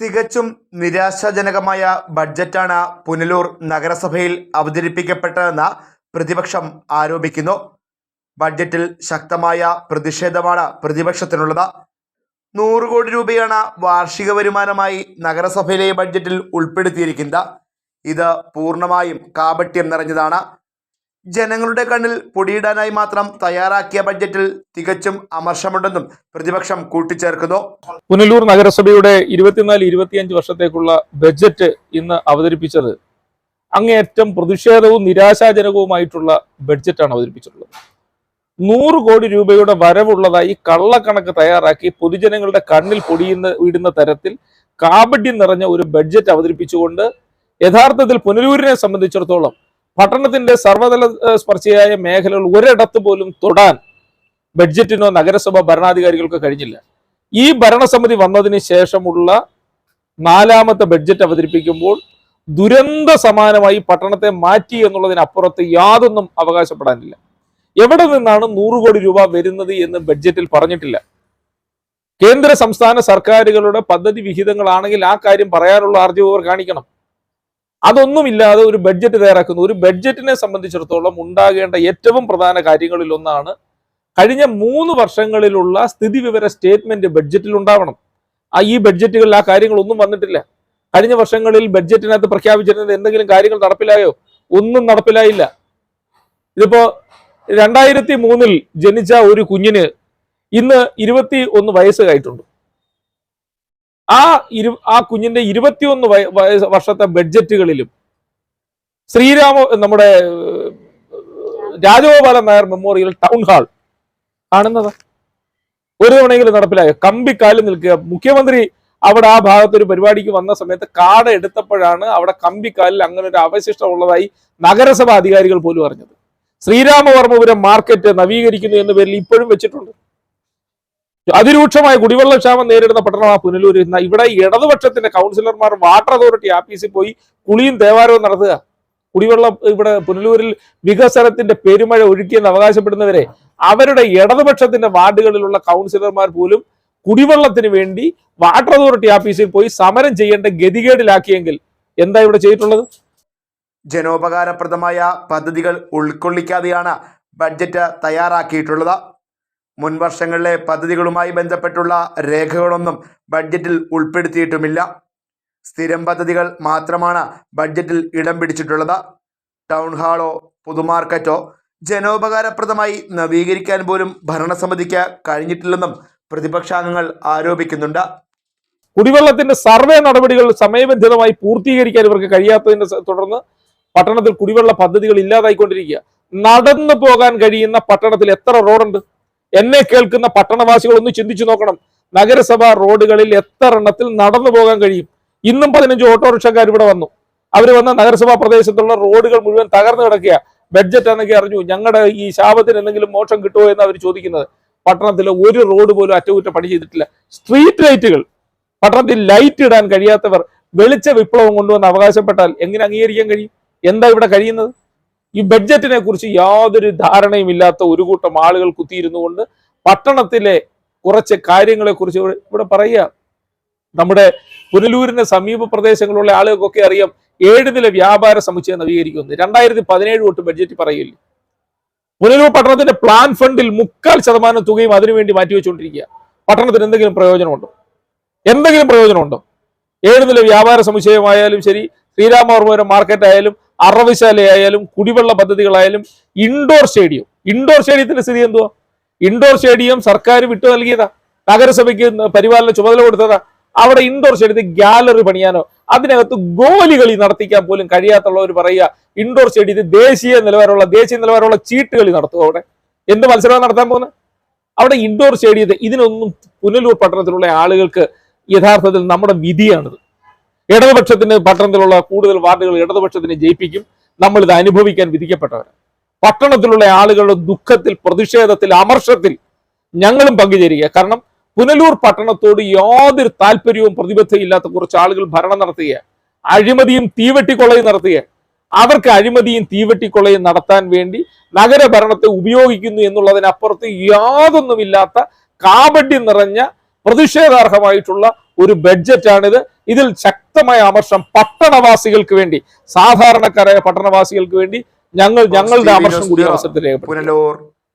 തികച്ചും നിരാശാജനകമായ ബഡ്ജറ്റാണ് പുനലൂർ നഗരസഭയിൽ അവതരിപ്പിക്കപ്പെട്ടതെന്ന് പ്രതിപക്ഷം ആരോപിക്കുന്നു. ബഡ്ജറ്റിൽ ശക്തമായ പ്രതിഷേധമാണ് പ്രതിപക്ഷത്തിനുള്ളത്. നൂറ് കോടി രൂപയാണ് വാർഷിക വരുമാനമായി നഗരസഭയിലെ ബഡ്ജറ്റിൽ ഉൾപ്പെടുത്തിയിരിക്കുന്നത്. ഇത് പൂർണമായും കാപട്യം നിറഞ്ഞതാണ്. ജനങ്ങളുടെ കണ്ണിൽ പൊടിയിടാനായി മാത്രം തയ്യാറാക്കിയ ബഡ്ജറ്റിൽ തികച്ചും അമർഷമുണ്ടെന്നും പ്രതിപക്ഷം കൂട്ടിച്ചേർക്കുന്നു. പുനലൂർ നഗരസഭയുടെ ഇരുപത്തിനാല് ഇരുപത്തിയഞ്ച് വർഷത്തേക്കുള്ള ബഡ്ജറ്റ് ഇന്ന് അവതരിപ്പിച്ചത് അങ്ങേയറ്റം പ്രതിഷേധവും നിരാശാജനകവുമായിട്ടുള്ള ബഡ്ജറ്റാണ് അവതരിപ്പിച്ചിട്ടുള്ളത്. നൂറ് കോടി രൂപയുടെ വരവുള്ളതായി കള്ളക്കണക്ക് തയ്യാറാക്കി പൊതുജനങ്ങളുടെ കണ്ണിൽ പൊടിയുന്ന വീടുന്ന തരത്തിൽ കാപട്യം നിറഞ്ഞ ഒരു ബഡ്ജറ്റ് അവതരിപ്പിച്ചുകൊണ്ട് യഥാർത്ഥത്തിൽ പുനലൂരിനെ സംബന്ധിച്ചിടത്തോളം പട്ടണത്തിന്റെ സർവതല സ്പർശിയായ മേഖലകൾ ഒരിടത്ത് പോലും തൊടാൻ ബഡ്ജറ്റിനോ നഗരസഭ ഭരണാധികാരികൾക്ക് കഴിഞ്ഞില്ല. ഈ ഭരണസമിതി വന്നതിന് ശേഷമുള്ള നാലാമത്തെ ബഡ്ജറ്റ് അവതരിപ്പിക്കുമ്പോൾ ദുരന്ത സമാനമായി പട്ടണത്തെ മാറ്റി എന്നുള്ളതിനപ്പുറത്ത് യാതൊന്നും അവകാശപ്പെടാനില്ല. എവിടെ നിന്നാണ് നൂറ് കോടി രൂപ വരുന്നത് എന്ന് ബഡ്ജറ്റിൽ പറഞ്ഞിട്ടില്ല. കേന്ദ്ര സംസ്ഥാന സർക്കാരുകളുടെ പദ്ധതി വിഹിതങ്ങളാണെങ്കിൽ ആ കാര്യം പറയാനുള്ള ആർജവർ കാണിക്കണം. അതൊന്നുമില്ലാതെ ഒരു ബഡ്ജറ്റ് തയ്യാറാക്കുന്നു. ഒരു ബഡ്ജറ്റിനെ സംബന്ധിച്ചിടത്തോളം ഉണ്ടാകേണ്ട ഏറ്റവും പ്രധാന കാര്യങ്ങളിൽ ഒന്നാണ് കഴിഞ്ഞ മൂന്ന് വർഷങ്ങളിലുള്ള സ്ഥിതിവിവര സ്റ്റേറ്റ്മെന്റ് ബഡ്ജറ്റിൽ ഉണ്ടാവണം. ആ ഈ ബഡ്ജറ്റുകളിൽ ആ കാര്യങ്ങളൊന്നും വന്നിട്ടില്ല. കഴിഞ്ഞ വർഷങ്ങളിൽ ബഡ്ജറ്റിനകത്ത് പ്രഖ്യാപിച്ചിരുന്നത് എന്തെങ്കിലും കാര്യങ്ങൾ നടപ്പിലായോ? ഒന്നും നടപ്പിലായില്ല. ഇതിപ്പോ രണ്ടായിരത്തി മൂന്നിൽ ജനിച്ച ഒരു കുഞ്ഞിന് ഇന്ന് ഇരുപത്തി ഒന്ന് വയസ്സ് കഴിഞ്ഞിട്ടുണ്ട് ആ ഇരു ആ കുഞ്ഞിന്റെ ഇരുപത്തിയൊന്ന് വർഷത്തെ ബഡ്ജറ്റുകളിലും ശ്രീരാമ നമ്മുടെ Rajagopalan Nair memorial town hall കാണുന്നത്. ഒരു തവണയെങ്കിലും നടപ്പിലായോ? കമ്പിക്കാലിൽ നിൽക്കുക. മുഖ്യമന്ത്രി അവിടെ ആ ഭാഗത്ത് ഒരു പരിപാടിക്ക് വന്ന സമയത്ത് കാട് എടുത്തപ്പോഴാണ് അവിടെ കമ്പിക്കാലിൽ അങ്ങനെ ഒരു അവശിഷ്ടം ഉള്ളതായി നഗരസഭാ അധികാരികൾ പോലും അറിഞ്ഞത്. ശ്രീരാമവർമ്മപുരം മാർക്കറ്റ് നവീകരിക്കുന്നു എന്ന പേരിൽ ഇപ്പോഴും വെച്ചിട്ടുണ്ട്. അതിരൂക്ഷമായ കുടിവെള്ള ക്ഷാമം നേരിടുന്ന പട്ടണമാണ് പുനലൂർ ഇന്ന് ഇവിടെ ഇടതുപക്ഷത്തിന്റെ കൗൺസിലർമാർ വാട്ടർ അതോറിറ്റി ആഫീസിൽ പോയി കുളിയും ദേവാരവും നടത്തുക. കുടിവെള്ളം ഇവിടെ പുനലൂരിൽ വികസനത്തിന്റെ പെരുമഴ ഒഴുക്കിയെന്ന് അവകാശപ്പെടുന്നവരെ അവരുടെ ഇടതുപക്ഷത്തിന്റെ വാർഡുകളിലുള്ള കൗൺസിലർമാർ പോലും കുടിവെള്ളത്തിന് വേണ്ടി വാട്ടർ അതോറിറ്റി ഓഫീസിൽ പോയി സമരം ചെയ്യേണ്ട ഗതികേടിലാക്കിയെങ്കിൽ എന്താ ഇവിടെ ചെയ്തിട്ടുള്ളത്? ജനോപകാരപ്രദമായ പദ്ധതികൾ ഉൾക്കൊള്ളിക്കാതെയാണ് ബഡ്ജറ്റ് തയ്യാറാക്കിയിട്ടുള്ളത്. മുൻ വർഷങ്ങളിലെ പദ്ധതികളുമായി ബന്ധപ്പെട്ടുള്ള രേഖകളൊന്നും ബഡ്ജറ്റിൽ ഉൾപ്പെടുത്തിയിട്ടുമില്ല. സ്ഥിരം പദ്ധതികൾ മാത്രമാണ് ബഡ്ജറ്റിൽ ഇടം പിടിച്ചിട്ടുള്ളത്. ടൗൺ ഹാളോ പൊതുമാർക്കറ്റോ ജനോപകാരപ്രദമായി നവീകരിക്കാൻ പോലും ഭരണസമിതിക്ക് കഴിഞ്ഞിട്ടില്ലെന്നും പ്രതിപക്ഷാംഗങ്ങൾ ആരോപിക്കുന്നുണ്ട്. കുടിവെള്ളത്തിന്റെ സർവേ നടപടികൾ സമയബന്ധിതമായി പൂർത്തീകരിക്കാൻ ഇവർക്ക് കഴിയാത്തതിനെ തുടർന്ന് പട്ടണത്തിൽ കുടിവെള്ള പദ്ധതികൾ ഇല്ലാതായിക്കൊണ്ടിരിക്കുക. നടന്നു പോകാൻ കഴിയുന്ന പട്ടണത്തിൽ എത്ര റോഡുണ്ട്? എന്നെ കേൾക്കുന്ന പട്ടണവാസികൾ ഒന്ന് ചിന്തിച്ചു നോക്കണം. നഗരസഭാ റോഡുകളിൽ എത്ര എണ്ണത്തിൽ നടന്നു പോകാൻ കഴിയും? ഇന്നും പതിനഞ്ച് ഓട്ടോറിക്ഷക്കാർ ഇവിടെ വന്നു. അവർ വന്ന നഗരസഭാ പ്രദേശത്തുള്ള റോഡുകൾ മുഴുവൻ തകർന്നു കിടക്കുക ബഡ്ജറ്റ് എന്നൊക്കെ അറിഞ്ഞു ഞങ്ങളുടെ ഈ ശാപത്തിന് എന്തെങ്കിലും മോശം കിട്ടുമോ എന്ന് അവർ ചോദിക്കുന്നത്. പട്ടണത്തിലെ ഒരു റോഡ് പോലും അറ്റകുറ്റപ്പണി ചെയ്തിട്ടില്ല. സ്ട്രീറ്റ് ലൈറ്റുകൾ. പട്ടണത്തിൽ ലൈറ്റ് ഇടാൻ കഴിയാത്തവർ വെളിച്ച വിപ്ലവം കൊണ്ടുവന്ന് അവകാശപ്പെട്ടാൽ എങ്ങനെ അംഗീകരിക്കാൻ കഴിയും? എന്താ ഇവിടെ കഴിയുന്നത്? ഈ ബഡ്ജറ്റിനെ കുറിച്ച് യാതൊരു ധാരണയും ഇല്ലാത്ത ഒരു കൂട്ടം ആളുകൾ കുത്തിയിരുന്നു കൊണ്ട് പട്ടണത്തിലെ കുറച്ച് കാര്യങ്ങളെക്കുറിച്ച് ഇവിടെ പറയുക. നമ്മുടെ പുനലൂരിന്റെ സമീപ പ്രദേശങ്ങളിലുള്ള ആളുകൾക്കൊക്കെ അറിയാം ഏഴ് നില വ്യാപാര സമുച്ചയം നവീകരിക്കുന്നത് രണ്ടായിരത്തി പതിനേഴ് തൊട്ട് ബഡ്ജറ്റ് പറയില്ല? പുനലൂർ പട്ടണത്തിന്റെ പ്ലാൻ ഫണ്ടിൽ മുക്കാൽ ശതമാനം തുകയും അതിനുവേണ്ടി മാറ്റിവെച്ചുകൊണ്ടിരിക്കുക. പട്ടണത്തിന് എന്തെങ്കിലും പ്രയോജനമുണ്ടോ? എന്തെങ്കിലും പ്രയോജനമുണ്ടോ? ഏഴ് നില വ്യാപാര സമുച്ചയമായാലും ശരി ശ്രീരാമവർമ്മപുരം മാർക്കറ്റ് ആയാലും അറവുശാലയായാലും കുടിവെള്ള പദ്ധതികളായാലും ഇൻഡോർ സ്റ്റേഡിയം ഇൻഡോർ സ്റ്റേഡിയത്തിന്റെ സ്ഥിതി എന്തുവാ? ഇൻഡോർ സ്റ്റേഡിയം സർക്കാർ വിട്ടു നൽകിയതാ. നഗരസഭയ്ക്ക് പരിപാലന ചുമതല കൊടുത്തതാ. അവിടെ ഇൻഡോർ സ്റ്റേഡിയത്തിൽ ഗാലറി പണിയാനോ അതിനകത്ത് ഗോലി കളി നടത്തിക്കാൻ പോലും കഴിയാത്തുള്ളവർ പറയുക ഇൻഡോർ സ്റ്റേഡിയത്തിൽ ദേശീയ നിലവാരമുള്ള ദേശീയ നിലവാരമുള്ള ചീട്ട് കളി നടത്തുക അവിടെ. എന്ത് മത്സരമാണ് നടത്താൻ പോകുന്നത് അവിടെ ഇൻഡോർ സ്റ്റേഡിയത്തിൽ ഇതിനൊന്നും പുനലൂർ പട്ടണത്തിലുള്ള ആളുകൾക്ക് യഥാർത്ഥത്തിൽ നമ്മുടെ വിധിയാണിത്. ഇടതുപക്ഷത്തിന് പട്ടണത്തിലുള്ള കൂടുതൽ വാർഡുകൾ ഇടതുപക്ഷത്തിന് ജയിപ്പിക്കും. നമ്മൾ ഇത് അനുഭവിക്കാൻ വിധിക്കപ്പെട്ടവർ പട്ടണത്തിലുള്ള ആളുകളുടെ ദുഃഖത്തിൽ പ്രതിഷേധത്തിൽ അമർഷത്തിൽ ഞങ്ങളും പങ്കുചേരുക. കാരണം പുനലൂർ പട്ടണത്തോട് യാതൊരു താല്പര്യവും പ്രതിബദ്ധയില്ലാത്ത കുറച്ച് ആളുകൾ ഭരണം നടത്തുക അഴിമതിയും തീവെട്ടിക്കൊള്ളയും നടത്തുക അവർക്ക് അഴിമതിയും തീവെട്ടിക്കൊള്ളയും നടത്താൻ വേണ്ടി നഗരഭരണത്തെ ഉപയോഗിക്കുന്നു എന്നുള്ളതിനപ്പുറത്ത് യാതൊന്നുമില്ലാത്ത കാബഡി നിറഞ്ഞ പ്രതിഷേധാർഹമായിട്ടുള്ള ഒരു ബഡ്ജറ്റാണിത്. ഇതിൽ ശക്തമായ അമർഷം പട്ടണവാസികൾക്ക് വേണ്ടി സാധാരണക്കാരായ പട്ടണവാസികൾക്ക് വേണ്ടി ഞങ്ങൾ ഞങ്ങളുടെ അമർഷം കൂടി അവസരത്തിൽ രേഖപ്പെടുത്തി